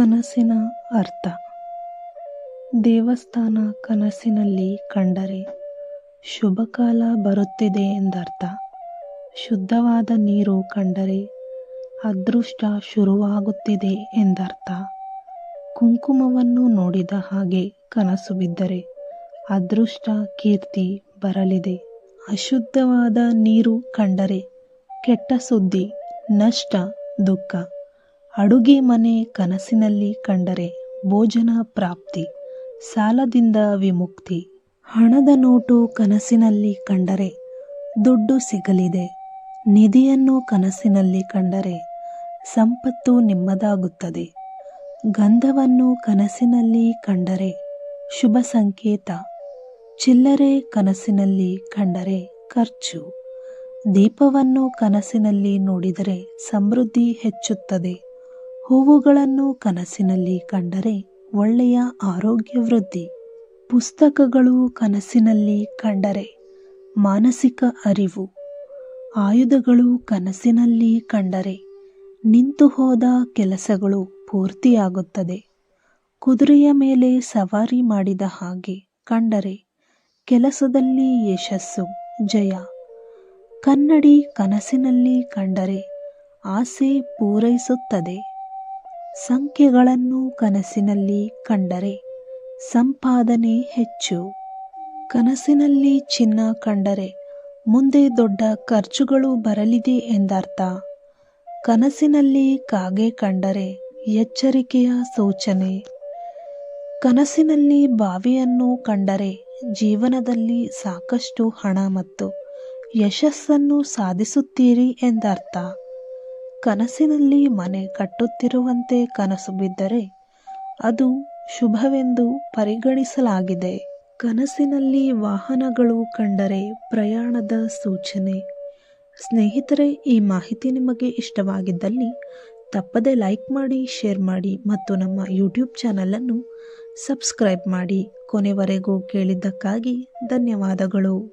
ಕನಸಿನ ಅರ್ಥ. ದೇವಸ್ಥಾನ ಕನಸಿನಲ್ಲಿ ಕಂಡರೆ ಶುಭಕಾಲ ಬರುತ್ತಿದೆ ಎಂದರ್ಥ. ಶುದ್ಧವಾದ ನೀರು ಕಂಡರೆ ಅದೃಷ್ಟ ಶುರುವಾಗುತ್ತಿದೆ ಎಂದರ್ಥ. ಕುಂಕುಮವನ್ನು ನೋಡಿದ ಹಾಗೆ ಕನಸು ಬಿದ್ದರೆ ಅದೃಷ್ಟ ಕೀರ್ತಿ ಬರಲಿದೆ. ಅಶುದ್ಧವಾದ ನೀರು ಕಂಡರೆ ಕೆಟ್ಟ ಸುದ್ದಿ, ನಷ್ಟ, ದುಃಖ. ಅಡುಗೆ ಮನೆ ಕನಸಿನಲ್ಲಿ ಕಂಡರೆ ಭೋಜನ ಪ್ರಾಪ್ತಿ, ಸಾಲದಿಂದ ವಿಮುಕ್ತಿ. ಹಣದ ನೋಟು ಕನಸಿನಲ್ಲಿ ಕಂಡರೆ ದುಡ್ಡು ಸಿಗಲಿದೆ. ನಿಧಿಯನ್ನು ಕನಸಿನಲ್ಲಿ ಕಂಡರೆ ಸಂಪತ್ತು ನಿಮ್ಮದಾಗುತ್ತದೆ. ಗಂಧವನ್ನು ಕನಸಿನಲ್ಲಿ ಕಂಡರೆ ಶುಭ ಸಂಕೇತ. ಚಿಲ್ಲರೆ ಕನಸಿನಲ್ಲಿ ಕಂಡರೆ ಖರ್ಚು. ದೀಪವನ್ನು ಕನಸಿನಲ್ಲಿ ನೋಡಿದರೆ ಸಮೃದ್ಧಿ ಹೆಚ್ಚುತ್ತದೆ. ಹೂವುಗಳನ್ನು ಕನಸಿನಲ್ಲಿ ಕಂಡರೆ ಒಳ್ಳೆಯ ಆರೋಗ್ಯ ವೃದ್ಧಿ ಪುಸ್ತಕಗಳು ಕನಸಿನಲ್ಲಿ ಕಂಡರೆ ಮಾನಸಿಕ ಅರಿವು. ಆಯುಧಗಳು ಕನಸಿನಲ್ಲಿ ಕಂಡರೆ ನಿಂತು ಹೋದ ಕೆಲಸಗಳು ಪೂರ್ತಿಯಾಗುತ್ತದೆ. ಕುದುರೆಯ ಮೇಲೆ ಸವಾರಿ ಮಾಡಿದ ಹಾಗೆ ಕಂಡರೆ ಕೆಲಸದಲ್ಲಿ ಯಶಸ್ಸು, ಜಯ. ಕನ್ನಡಿ ಕನಸಿನಲ್ಲಿ ಕಂಡರೆ ಆಸೆ ಪೂರೈಸುತ್ತದೆ. ಸಂಖ್ಯೆಗಳನ್ನು ಕನಸಿನಲ್ಲಿ ಕಂಡರೆ ಸಂಪಾದನೆ ಹೆಚ್ಚು. ಕನಸಿನಲ್ಲಿ ಚಿನ್ನ ಕಂಡರೆ ಮುಂದೆ ದೊಡ್ಡ ಖರ್ಚುಗಳು ಬರಲಿದೆ ಎಂದರ್ಥ. ಕನಸಿನಲ್ಲಿ ಕಾಗೆ ಕಂಡರೆ ಎಚ್ಚರಿಕೆಯ ಸೂಚನೆ. ಕನಸಿನಲ್ಲಿ ಬಾವಿಯನ್ನು ಕಂಡರೆ ಜೀವನದಲ್ಲಿ ಸಾಕಷ್ಟು ಹಣ ಮತ್ತು ಯಶಸ್ಸನ್ನು ಸಾಧಿಸುತ್ತೀರಿ ಎಂದರ್ಥ. ಕನಸಿನಲ್ಲಿ ಮನೆ ಕಟ್ಟುತ್ತಿರುವಂತೆ ಕನಸು ಬಿದ್ದರೆ ಅದು ಶುಭವೆಂದು ಪರಿಗಣಿಸಲಾಗಿದೆ. ಕನಸಿನಲ್ಲಿ ವಾಹನಗಳು ಕಂಡರೆ ಪ್ರಯಾಣದ ಸೂಚನೆ. ಸ್ನೇಹಿತರೆ, ಈ ಮಾಹಿತಿ ನಿಮಗೆ ಇಷ್ಟವಾಗಿದ್ದಲ್ಲಿ ತಪ್ಪದೆ ಲೈಕ್ ಮಾಡಿ, ಶೇರ್ ಮಾಡಿ ಮತ್ತು ನಮ್ಮ ಯೂಟ್ಯೂಬ್ ಚಾನಲನ್ನು ಸಬ್ಸ್ಕ್ರೈಬ್ ಮಾಡಿ. ಕೊನೆವರೆಗೂ ಕೇಳಿದ್ದಕ್ಕಾಗಿ ಧನ್ಯವಾದಗಳು.